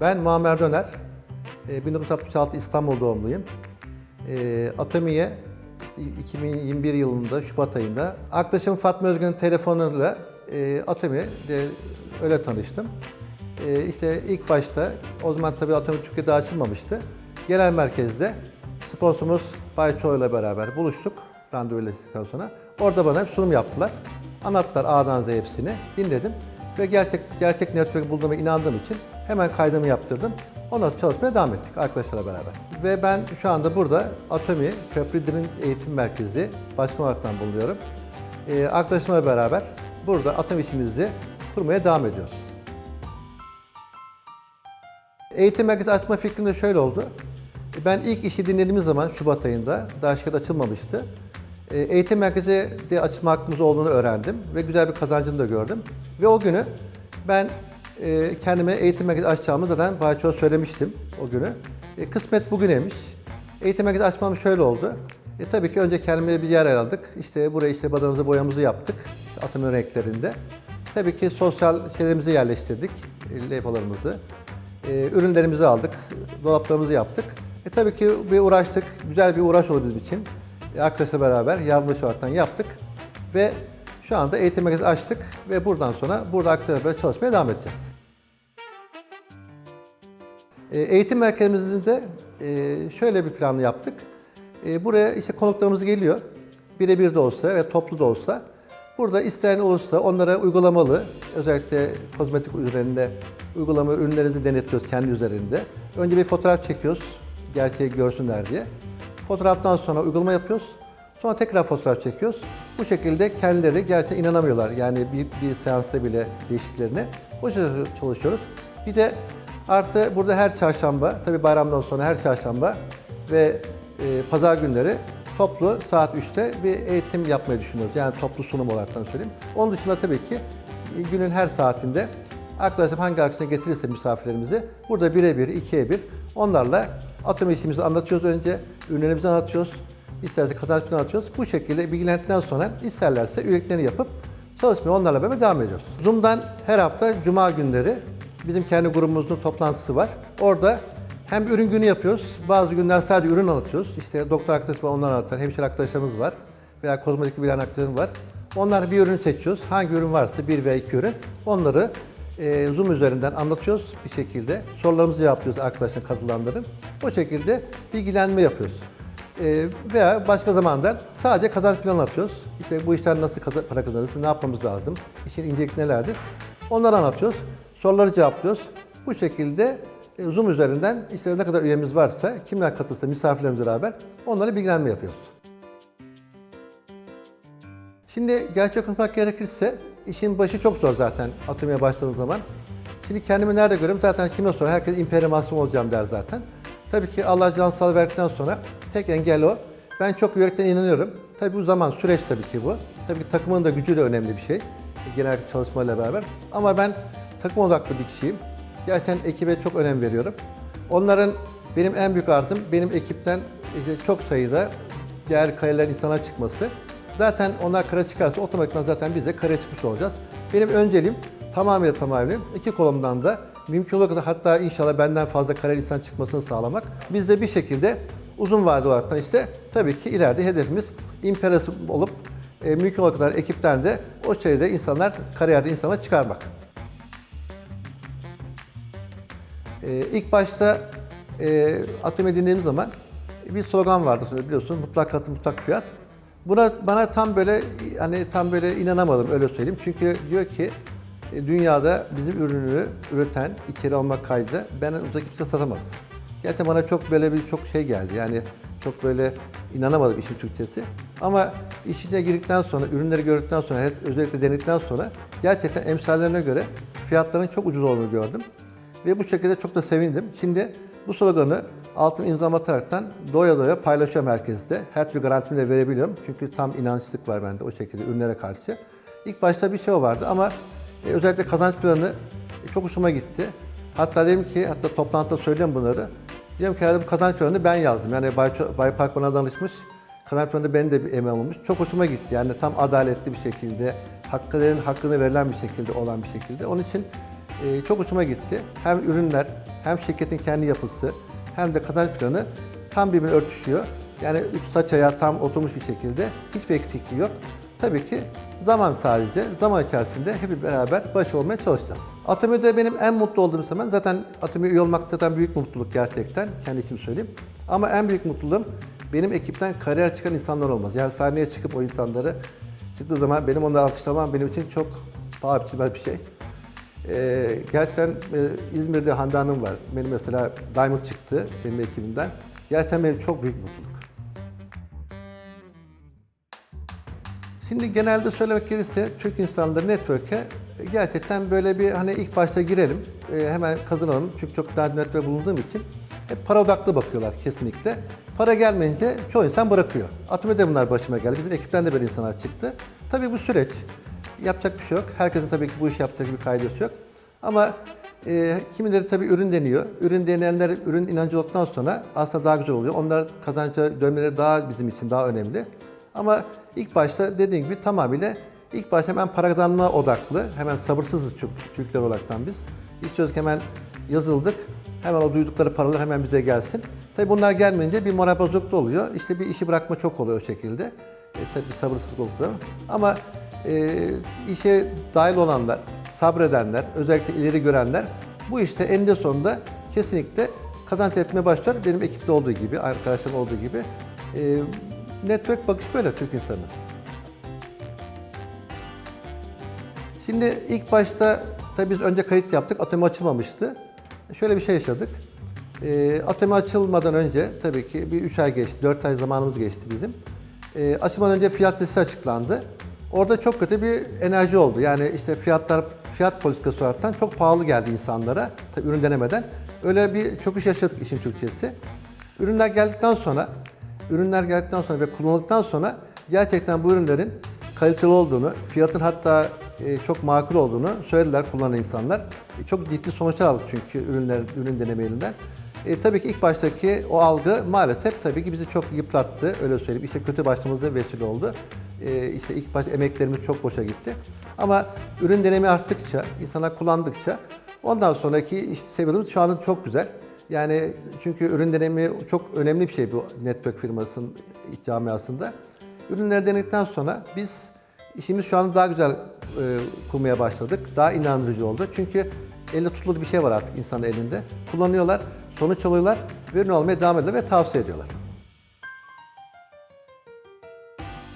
Ben Muammer Döner. Ee, 1966 İstanbul doğumluyum. Ee, Atomi'ye işte 2021 yılında Şubat ayında arkadaşım Fatma Özgün'ün telefonuyla e, Atomi'de öyle tanıştım. Ee, işte ilk başta o zaman tabii Atomi Türkiye'de açılmamıştı. Genel merkezde sponsorumuz Bay ile beraber buluştuk randevulaştıktan sonra. Orada bana sunum yaptılar. Anlattılar A'dan Z'ye hepsini. Dinledim ve gerçek gerçek network bulduğuma inandığım için hemen kaydımı yaptırdım. Ondan sonra çalışmaya devam ettik arkadaşlarla beraber. Ve ben şu anda burada Atomi Köprüdür'ün Eğitim Merkezi başkan olaraktan bulunuyorum. Ee, arkadaşımla beraber burada Atomi işimizi kurmaya devam ediyoruz. Eğitim merkezi açma fikrinde şöyle oldu. Ben ilk işi dinlediğimiz zaman Şubat ayında, daha şirket açılmamıştı. E, Eğitim merkezi de açma hakkımız olduğunu öğrendim ve güzel bir kazancını da gördüm. Ve o günü ben e, kendime eğitim merkezi açacağımı zaten Bahçoğ'a söylemiştim o günü. E, kısmet bugüneymiş. Eğitim merkezi açmam şöyle oldu. E, tabii ki önce kendime bir yer ayırdık. İşte buraya işte badamızı boyamızı yaptık. İşte atım renklerinde. Tabii ki sosyal şeylerimizi yerleştirdik, e, levhalarımızı. E, ürünlerimizi aldık, dolaplarımızı yaptık. E tabii ki bir uğraştık, güzel bir uğraş oldu bizim için. E, arkadaşlarla beraber yardımcı olaraktan yaptık ve şu anda eğitim merkezi açtık ve buradan sonra burada beraber çalışmaya devam edeceğiz. E, eğitim merkezimizde e, şöyle bir planlı yaptık. E, buraya işte konuklarımız geliyor. Birebir de olsa ve toplu da olsa. Burada isteyen olursa onlara uygulamalı, özellikle kozmetik üzerinde uygulama ürünlerinizi denetliyoruz kendi üzerinde. Önce bir fotoğraf çekiyoruz, gerçeği görsünler diye. Fotoğraftan sonra uygulama yapıyoruz. Sonra tekrar fotoğraf çekiyoruz. Bu şekilde kendileri gerçekten inanamıyorlar. Yani bir, bir seansta bile değişikliklerine. O çalışıyoruz. Bir de artı burada her çarşamba, tabii bayramdan sonra her çarşamba ve e, pazar günleri toplu saat 3'te bir eğitim yapmayı düşünüyoruz. Yani toplu sunum olarak söyleyeyim. Onun dışında tabii ki e, günün her saatinde arkadaşım hangi arkadaşına getirirse misafirlerimizi burada birebir, ikiye bir onlarla atom işimizi anlatıyoruz önce, ürünlerimizi anlatıyoruz. İsterse kazanç planı anlatıyoruz. Bu şekilde bilgilendikten sonra isterlerse üyeliklerini yapıp çalışmaya onlarla beraber devam ediyoruz. Zoom'dan her hafta cuma günleri bizim kendi grubumuzun toplantısı var. Orada hem ürün günü yapıyoruz, bazı günler sadece ürün anlatıyoruz. İşte doktor arkadaş var, onlar anlatan, hemşire arkadaşlarımız var veya kozmetik bilen arkadaşlarımız var. Onlar bir ürünü seçiyoruz. Hangi ürün varsa bir veya iki ürün. Onları e, Zoom üzerinden anlatıyoruz bir şekilde. Sorularımızı cevaplıyoruz arkadaşların katılanların. O şekilde bilgilenme yapıyoruz. E, veya başka zamanda sadece kazanç planı atıyoruz. İşte bu işten nasıl para kazanırız, ne yapmamız lazım, işin incelik nelerdir. Onları anlatıyoruz. Soruları cevaplıyoruz. Bu şekilde e, Zoom üzerinden işte ne kadar üyemiz varsa, kimler katılsa misafirlerimizle beraber onlara bilgilenme yapıyoruz. Şimdi gerçek konuşmak gerekirse işin başı çok zor zaten atölye başladığım zaman. Şimdi kendimi nerede görüyorum zaten kime sor herkes imperimasyon olacağım der zaten. Tabii ki Allah can sağlığı verdikten sonra tek engel o. Ben çok yürekten inanıyorum. Tabii bu zaman süreç tabii ki bu. Tabii ki takımın da gücü de önemli bir şey. Genel çalışmayla beraber. Ama ben takım odaklı bir kişiyim. Gerçekten ekibe çok önem veriyorum. Onların benim en büyük artım benim ekipten işte çok sayıda diğer kariyer insana çıkması. Zaten onlar kara çıkarsa otomatikman zaten biz de kara çıkmış olacağız. Benim önceliğim tamamıyla tamamıyla iki kolumdan da mümkün olduğu kadar hatta inşallah benden fazla kariyer insan çıkmasını sağlamak. Biz de bir şekilde uzun vade olarak işte tabii ki ileride hedefimiz imperatif olup e, mümkün olduğu kadar ekipten de o şeyde insanlar kariyerde insana çıkarmak. Ee, ilk başta e, Atölye dinlediğimiz zaman bir slogan vardı biliyorsun mutlak katı mutlak fiyat. Buna bana tam böyle hani tam böyle inanamadım öyle söyleyeyim. Çünkü diyor ki e, dünyada bizim ürünü üreten içeri almak kaydı benden uzak kimse satamaz. Gerçekten bana çok böyle bir çok şey geldi. Yani çok böyle inanamadım işin Türkçesi. Ama iş içine girdikten sonra, ürünleri gördükten sonra, özellikle denedikten sonra gerçekten emsallerine göre fiyatların çok ucuz olduğunu gördüm. Ve bu şekilde çok da sevindim. Şimdi bu sloganı altın imza ataraktan doya doya paylaşıyorum herkeste. Her türlü garantimi de verebiliyorum. Çünkü tam inançlık var bende o şekilde ürünlere karşı. İlk başta bir şey vardı ama e, özellikle kazanç planı e, çok hoşuma gitti. Hatta dedim ki, hatta toplantıda söylüyorum bunları. Diyorum ki herhalde bu kazanç planını ben yazdım. Yani Bay, Bay Park bana danışmış. Kazanç planında benim de bir emeğim olmuş. Çok hoşuma gitti. Yani tam adaletli bir şekilde, hakkının hakkını verilen bir şekilde olan bir şekilde. Onun için e, çok hoşuma gitti. Hem ürünler, hem şirketin kendi yapısı, hem de kazanç planı tam birbirine örtüşüyor. Yani üç saç ayağı tam oturmuş bir şekilde. Hiçbir eksikliği yok. Tabii ki zaman sadece, zaman içerisinde hep beraber baş olmaya çalışacağız. Atomide benim en mutlu olduğum zaman zaten Atomide üye olmak zaten büyük mutluluk gerçekten. Kendi için söyleyeyim. Ama en büyük mutluluğum benim ekipten kariyer çıkan insanlar olmaz. Yani sahneye çıkıp o insanları çıktığı zaman benim onları alkışlamam benim için çok paha biçilmez bir şey. Ee, gerçekten e, İzmir'de Hande Hanım var. Benim mesela Diamond çıktı benim ekibimden. Gerçekten benim çok büyük mutluluk. Şimdi genelde söylemek gerekirse Türk insanları network'e gerçekten böyle bir hani ilk başta girelim, e, hemen kazanalım. Çünkü çok daha network bulunduğum için hep para odaklı bakıyorlar kesinlikle. Para gelmeyince çoğu insan bırakıyor. Atomide bunlar başıma geldi. Bizim ekipten de böyle insanlar çıktı. Tabii bu süreç. Yapacak bir şey yok. Herkesin tabii ki bu iş yapacak bir kaidesi yok. Ama e, kimileri tabii ürün deniyor. Ürün deneyenler ürün inancı olduktan sonra aslında daha güzel oluyor. Onlar kazanca dönmeleri daha bizim için daha önemli. Ama ilk başta dediğim gibi tamamıyla ilk başta hemen para kazanma odaklı. Hemen sabırsızız çok Türkler olaraktan biz. İstiyoruz ki hemen yazıldık. Hemen o duydukları paralar hemen bize gelsin. Tabii bunlar gelmeyince bir moral bozukluğu oluyor. İşte bir işi bırakma çok oluyor o şekilde. E, tabii sabırsızlık oluyor. Ama e, işe dahil olanlar, sabredenler, özellikle ileri görenler bu işte eninde sonunda kesinlikle kazanç etmeye başlar. Benim ekipte olduğu gibi, arkadaşlarım olduğu gibi. E, network bakış böyle Türk insanı. Şimdi ilk başta tabii biz önce kayıt yaptık. Atölye açılmamıştı. Şöyle bir şey yaşadık. E, atölye açılmadan önce tabii ki bir 3 ay geçti, 4 ay zamanımız geçti bizim. E, açılmadan önce fiyat listesi açıklandı. Orada çok kötü bir enerji oldu. Yani işte fiyatlar, fiyat politikası olaraktan çok pahalı geldi insanlara. Tabii ürün denemeden. Öyle bir çöküş yaşadık işin Türkçesi. Ürünler geldikten sonra, ürünler geldikten sonra ve kullanıldıktan sonra gerçekten bu ürünlerin kaliteli olduğunu, fiyatın hatta e, çok makul olduğunu söylediler kullanan insanlar. E, çok ciddi sonuçlar aldık çünkü ürünler ürün deneme elinden. E, tabii ki ilk baştaki o algı maalesef tabii ki bizi çok yıprattı öyle söyleyeyim. İşte kötü başlamamıza vesile oldu. E, işte ilk başta emeklerimiz çok boşa gitti. Ama ürün denemi arttıkça, insanlar kullandıkça ondan sonraki iş seviyemiz şu anda çok güzel. Yani çünkü ürün deneyimi çok önemli bir şey bu network firmasının camiasında. Ürünleri denedikten sonra biz işimiz şu anda daha güzel e, kurmaya başladık. Daha inandırıcı oldu. Çünkü elle tutulur bir şey var artık insanın elinde. Kullanıyorlar, sonuç alıyorlar ürün almaya devam ediyorlar ve tavsiye ediyorlar.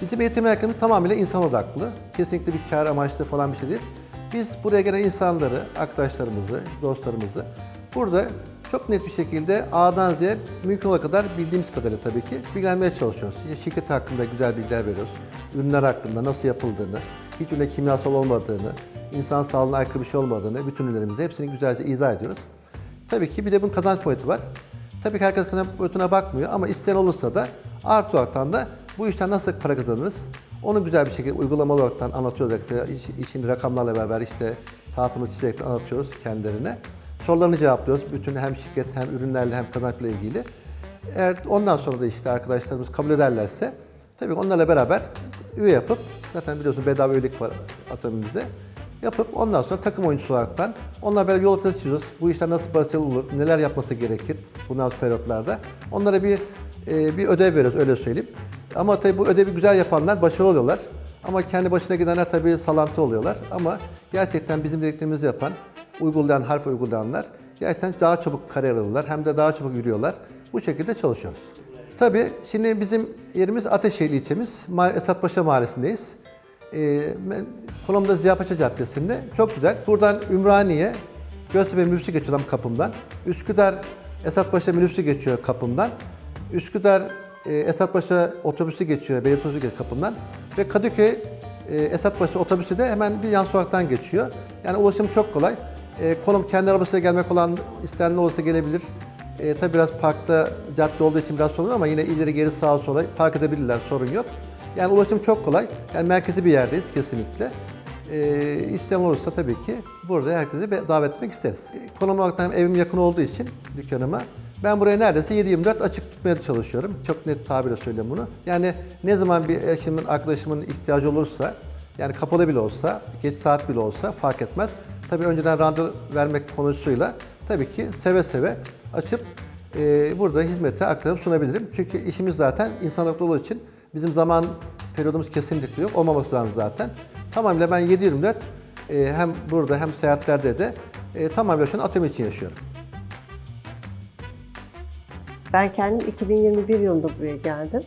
Bizim eğitim merkezimiz tamamıyla insan odaklı. Kesinlikle bir kar amaçlı falan bir şey değil. Biz buraya gelen insanları, arkadaşlarımızı, dostlarımızı burada çok net bir şekilde A'dan Z'ye mümkün olduğu kadar bildiğimiz kadarıyla tabii ki bilgilenmeye çalışıyoruz. İşte şirket hakkında güzel bilgiler veriyoruz. Ürünler hakkında nasıl yapıldığını, hiç üründe kimyasal olmadığını, insan sağlığına aykırı bir şey olmadığını bütün ürünlerimizde hepsini güzelce izah ediyoruz. Tabii ki bir de bunun kazanç boyutu var. Tabii ki herkes kazanç boyutuna bakmıyor ama isteyen olursa da artı olaraktan da bu işten nasıl para kazanırız? Onu güzel bir şekilde uygulamalı olarak anlatıyoruz. İş- işin rakamlarla beraber işte tahtını çizerek anlatıyoruz kendilerine. Sorularını cevaplıyoruz. Bütün hem şirket hem ürünlerle hem kazançla ilgili. Eğer ondan sonra da işte arkadaşlarımız kabul ederlerse tabii onlarla beraber üye yapıp zaten biliyorsun bedava üyelik var atomimizde. Yapıp ondan sonra takım oyuncusu olaraktan onlarla beraber yol haritası çiziyoruz. Bu işler nasıl başarılı olur, neler yapması gerekir bundan sonra periyotlarda. Onlara bir e, bir ödev veriyoruz öyle söyleyeyim. Ama tabii bu ödevi güzel yapanlar başarılı oluyorlar. Ama kendi başına gidenler tabii salantı oluyorlar. Ama gerçekten bizim dediklerimizi yapan, uygulayan, harf uygulayanlar gerçekten daha çabuk kariyer alıyorlar. Hem de daha çabuk yürüyorlar. Bu şekilde çalışıyoruz. Tabii şimdi bizim yerimiz Ateşehir ilçemiz. Esatpaşa mahallesindeyiz. Ee, ben- konumda Ziyapaşa Caddesi'nde. Çok güzel. Buradan Ümraniye, Göztepe minibüsü geçiyor kapımdan. Üsküdar, Esatpaşa minibüsü geçiyor kapımdan. Üsküdar, e, Esatpaşa otobüsü geçiyor, belediye otobüsü geçiyor kapımdan. Ve Kadıköy, e, Esatpaşa otobüsü de hemen bir yan sokaktan geçiyor. Yani ulaşım çok kolay. E, konum kendi arabasıyla gelmek olan isteyenler olursa gelebilir. E, tabii biraz parkta cadde olduğu için biraz sorun ama yine ileri geri sağa sola park edebilirler sorun yok. Yani ulaşım çok kolay. Yani merkezi bir yerdeyiz kesinlikle. E, isteyen olursa tabii ki burada herkese davet etmek isteriz. E, konum olarak evim yakın olduğu için dükkanıma ben burayı neredeyse 7-24 açık tutmaya çalışıyorum. Çok net tabirle söylüyorum bunu. Yani ne zaman bir eşimin, arkadaşımın ihtiyacı olursa, yani kapalı bile olsa, geç saat bile olsa fark etmez. tabii önceden randevu vermek konusuyla tabii ki seve seve açıp e, burada hizmete aktarıp sunabilirim. Çünkü işimiz zaten insanlıkta olduğu için bizim zaman periyodumuz kesinlikle yok. Olmaması lazım zaten. Tamamıyla ben 7-24 e, hem burada hem seyahatlerde de e, tamamıyla şu an atömü için yaşıyorum. Ben kendim 2021 yılında buraya geldim.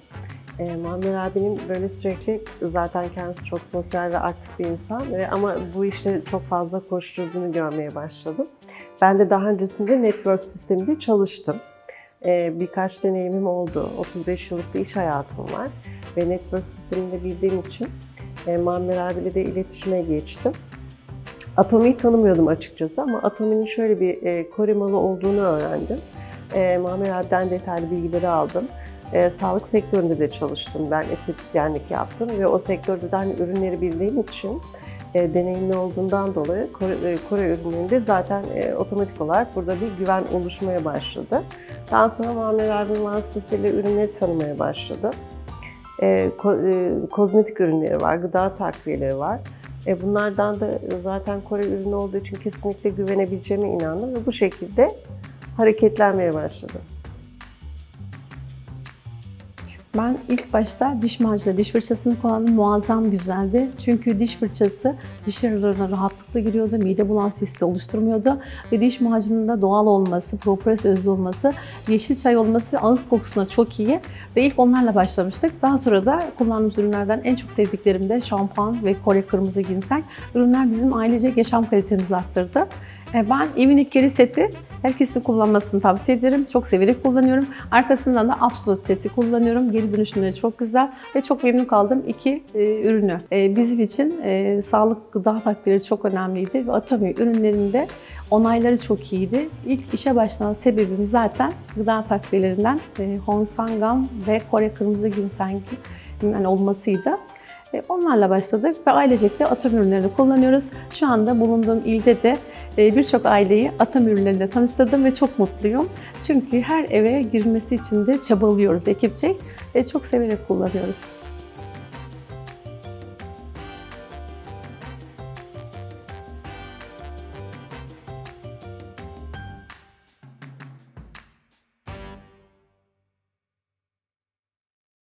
E, Muammer abinin böyle sürekli zaten kendisi çok sosyal ve aktif bir insan ve ama bu işte çok fazla koşturduğunu görmeye başladım. Ben de daha öncesinde network sisteminde çalıştım. E, birkaç deneyimim oldu. 35 yıllık bir iş hayatım var ve network sisteminde bildiğim için e, Muammer abiyle de iletişime geçtim. Atomi'yi tanımıyordum açıkçası ama Atomi'nin şöyle bir e, Kore malı olduğunu öğrendim. E, Muammer abiden detaylı bilgileri aldım. E, sağlık sektöründe de çalıştım. Ben estetisyenlik yaptım ve o sektörde de hani ürünleri bildiğim için e, deneyimli olduğundan dolayı Kore, e, Kore ürünlerinde zaten e, otomatik olarak burada bir güven oluşmaya başladı. Daha sonra abinin vasıtasıyla ürünleri tanımaya başladı. E, ko- e, kozmetik ürünleri var, gıda takviyeleri var. E, bunlardan da zaten Kore ürünü olduğu için kesinlikle güvenebileceğime inandım ve bu şekilde hareketlenmeye başladım. Ben ilk başta diş macunu, diş fırçasını kullandım. Muazzam güzeldi. Çünkü diş fırçası diş aralarına rahatlıkla giriyordu. Mide bulansı hissi oluşturmuyordu. Ve diş macununda doğal olması, propolis özlü olması, yeşil çay olması ağız kokusuna çok iyi. Ve ilk onlarla başlamıştık. Daha sonra da kullandığımız ürünlerden en çok sevdiklerim de şampuan ve Kore kırmızı ginseng. Ürünler bizim ailecek yaşam kalitemizi arttırdı. E, Ben Evinik geri seti herkesin kullanmasını tavsiye ederim. Çok severek kullanıyorum. Arkasından da Absolute seti kullanıyorum. Geri dönüşümleri çok güzel ve çok memnun kaldım iki e, ürünü. E, bizim için e, sağlık gıda takviyeleri çok önemliydi ve Atomi ürünlerinde onayları çok iyiydi. İlk işe başlanan sebebim zaten gıda takviyelerinden e, Honsangam ve Kore kırmızı ginsengin olmasıydı. Onlarla başladık ve ailecek de atom ürünlerini kullanıyoruz. Şu anda bulunduğum ilde de e, birçok aileyi atom ürünlerinde tanıştırdım ve çok mutluyum. Çünkü her eve girmesi için de çabalıyoruz ekipçe. Çok severek kullanıyoruz.